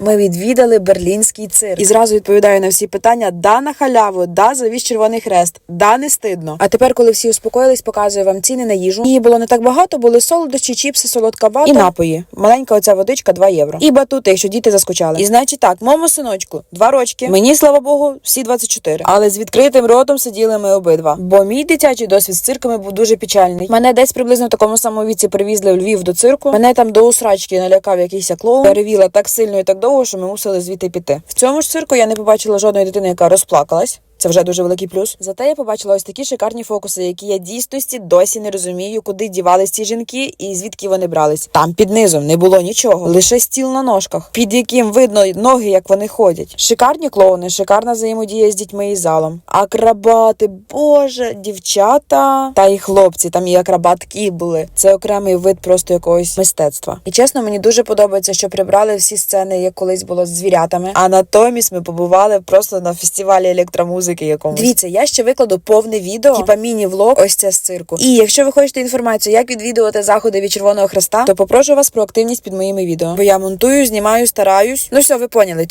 ми відвідали берлінський цирк. І зразу відповідаю на всі питання: да на халяву, да завіз червоний хрест, да не стидно. А тепер, коли всі успокоїлись, показую вам ціни на їжу. Її було не так багато, були солодощі, чіпси, солодка вата і напої. Маленька оця водичка 2 євро. І батути, якщо діти заскучали. І значить так, моєму синочку, два рочки. Мені, слава Богу, всі 24. Але з відкритим ротом сиділи ми обидва. Бо мій дитячий досвід з цирками був дуже печальний. Мене десь приблизно в такому самому віці привізли в Львів до цирку. Мене там до усрачки налякав якийсь клоун. Перевіла так сильно і так довго, що ми мусили звідти піти. В цьому ж цирку я не побачила жодної дитини, яка розплакалась. Це вже дуже великий плюс. Зате я побачила ось такі шикарні фокуси, які я дійсності досі не розумію, куди дівались ці жінки і звідки вони брались. Там під низом не було нічого, лише стіл на ножках, під яким видно ноги, як вони ходять. Шикарні клоуни, шикарна взаємодія з дітьми і залом. Акробати, боже, дівчата та й хлопці. Там і акробатки були. Це окремий вид просто якогось мистецтва. І чесно, мені дуже подобається, що прибрали всі сцени, як колись було з звірятами. А натомість ми побували просто на фестивалі електромузики якомусь. Дивіться, я ще викладу повне відео, типа міні-влог, ось це з цирку. І якщо ви хочете інформацію, як відвідувати заходи від Червоного Хреста, то попрошу вас про активність під моїми відео. Бо я монтую, знімаю, стараюсь. Ну все, ви поняли.